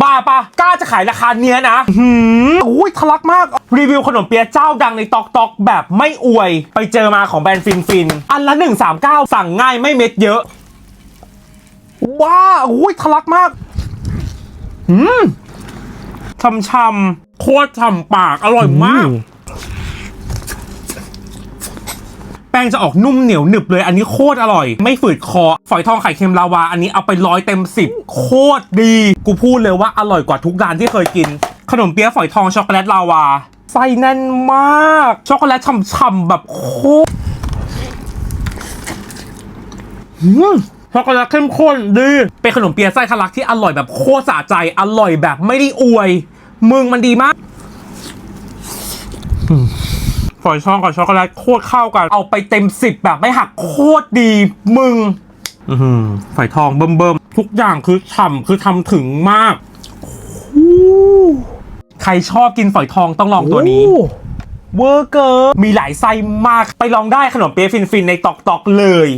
บ้าปะกล้าจะขายราคาเนี้ยนะหืมอุ้ยทะลักมาก รีวิวขนมเปี๊ยะเจ้าดังในตอกตอกแบบไม่อวย ไปเจอมาของแบรนด์ฟินฟิน อันละ 139 สั่งง่ายไม่เม็ดเยอะว้าอุ้ยทะลักมากหืมช่ำๆโคตรฉ่ำปากอร่อยมาก แป้งจะออกนุ่มเหนียวหนึบเลย อันนี้โคตรอร่อย ไม่ฝืดคอ ฝอยทองไข่เค็มลาวา อันนี้เอาไปร้อยเต็มสิบโคตรดี กูพูดเลยว่าอร่อยกว่าทุกร้านที่เคยกิน ขนมเปี๊ยะฝอยทองช็อกโกแลตลาวาไส้แน่นมาก ช็อกโกแลตฉ่ำๆแบบโคตรช็อกโกแลตเข้มข้นดีเป็นขนมเปี๊ยะไส้ทะลักที่อร่อยแบบโคตรสะใจ อร่อยแบบไม่ได้อวย มึงมันดีมาก ฝอยทองกับช็อกโกแลตโคตรเข้ากัน เอาไปเต็มสิบแบบไม่หักโคตรดีมึงอือหือฝอยทองเบิ่มเบิ่มๆ ทุกอย่างคือฉ่ำคือทำถึงมากอู้ใครชอบกินฝอยทองต้องลองตัวนี้เวอร์เกอร์มีหลายไส้มากไปลองได้ขนมเปี๊ยะฟินๆ ในตอกตอกๆเลย